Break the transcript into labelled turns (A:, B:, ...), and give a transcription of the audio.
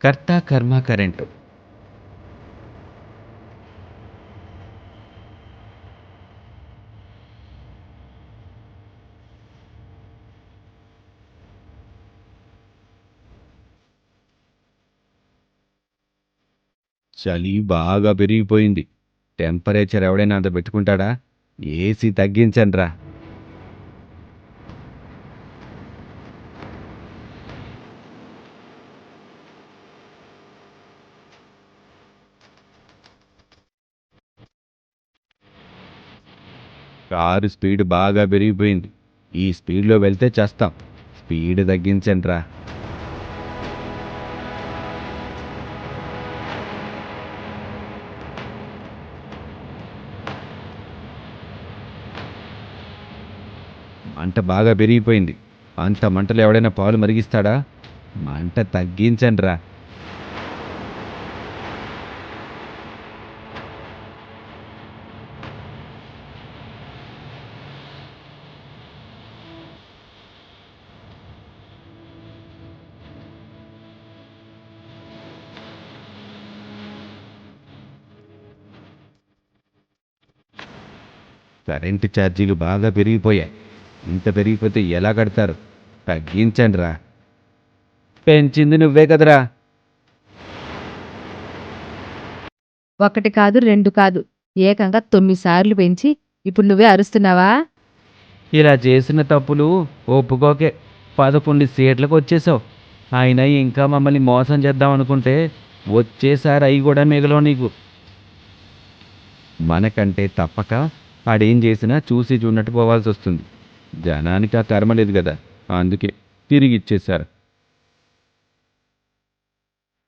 A: కర్త కర్మ కరెంటు. చలి బాగా పెరిగిపోయింది. టెంపరేచర్ ఎవడైనా అంత పెట్టుకుంటాడా? ఏసీ తగ్గించండి రా కారు స్పీడ్ బాగా పెరిగిపోయింది. ఈ స్పీడ్లో వెళ్తే చేస్తాం. స్పీడ్ తగ్గించండి రా మంట బాగా పెరిగిపోయింది. అంత మంటలు ఎవడైనా పాలు మరిగిస్తాడా? మంట తగ్గించండి రా కరెంటు ఛార్జీలు బాగా పెరిగిపోయాయి. ఇంత పెరిగిపోతే ఎలా కడతారు? తగ్గించండి రా పెంచింది నువ్వే కదరా.
B: ఒకటి కాదు రెండు కాదు. ఏకంగా తొమ్మిది సార్లు పెంచి ఇప్పుడు నువ్వే అరుస్తున్నావా?
A: ఇలా చేసిన తప్పులు ఒప్పుకోకే. పదకొండు సీట్లకు వచ్చేసావు. అయినా ఇంకా మమ్మల్ని మోసం చేద్దాం అనుకుంటే వచ్చేసారి అవి కూడా మిగలవు నీకు. మనకంటే తప్పక ఆడేం చేసినా చూసి చూడనట్టు పోవాల్సి వస్తుంది జనానికి ఆ కర్మ లేదు కదా. అందుకే తిరిగి ఇచ్చేశారు.